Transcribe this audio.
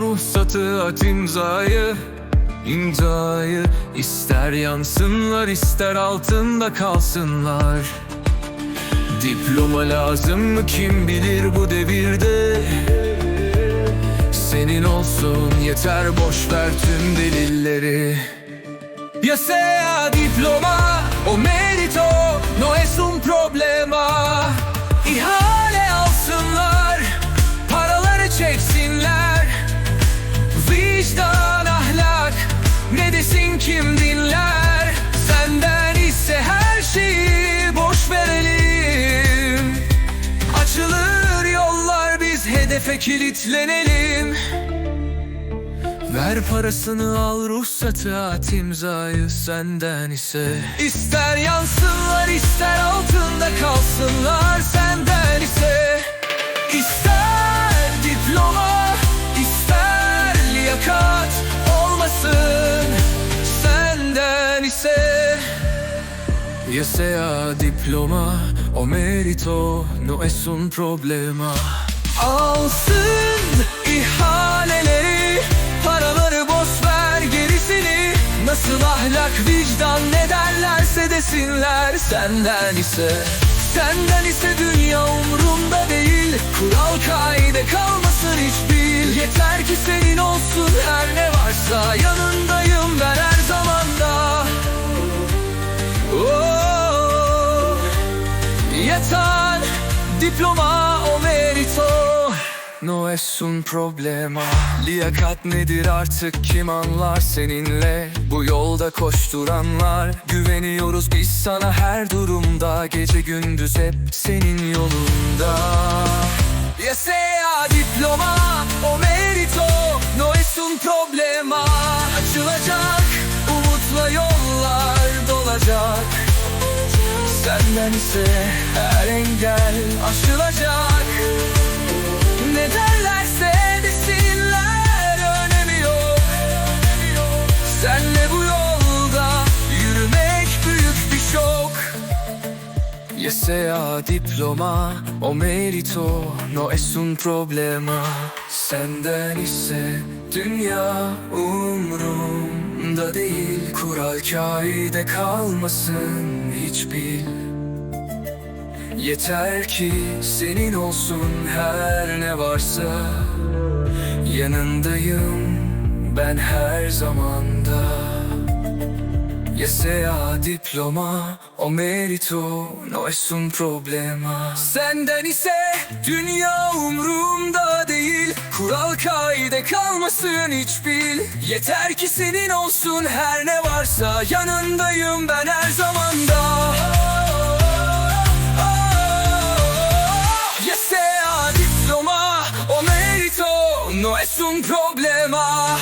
ruhsatı at imzayı. İmzayı ister yansınlar ister altında kalsınlar. Diploma lazım mı kim bilir bu devirde? Senin olsun yeter boş ver tüm delilleri. Ya diploma hedefe kilitlenelim. Ver parasını al ruhsatı at imzayı senden ise. İster yansınlar ister altında kalsınlar senden ise. İster diploma ister liyakat olmasın senden ise. Ya sea diploma o merito no es un problema Alsın ihaleleri Paraları boş ver gerisini. Nasıl ahlak vicdan ne derlerse desinler Senden ise. Senden ise dünya umrumda değil Kural kaide kalmasın hiç bil. Yeter ki senin olsun her ne varsa Yanındayım ben her zamanda. Oh, Yeter diploma No es un problema. Liyakat nedir artık? Kim anlar seninle? Bu yolda koşturanlar. Güveniyoruz biz sana her durumda. Gece gündüz hep senin yolunda. Ya sea diploma o merito No es un problema. Açılacak umutla yollar dolacak. Senden ise her engel aşılacak Ne derlerse desinler önemi yok. Senle bu yolda yürümek büyük bir şok. Ya sea diploma o merito no es un problema. Senden ise dünya umrumda değil. Kural kaide kalmasın hiç bil Yeter ki senin olsun her ne varsa. Yanındayım ben her zamanda. Ya sea diploma o merito no es un problema. Senden ise dünya umrumda değil. Kural kaide kalmasın hiç bil. Yeter ki senin olsun her ne varsa. Yanındayım ben her zamanda no es un problema.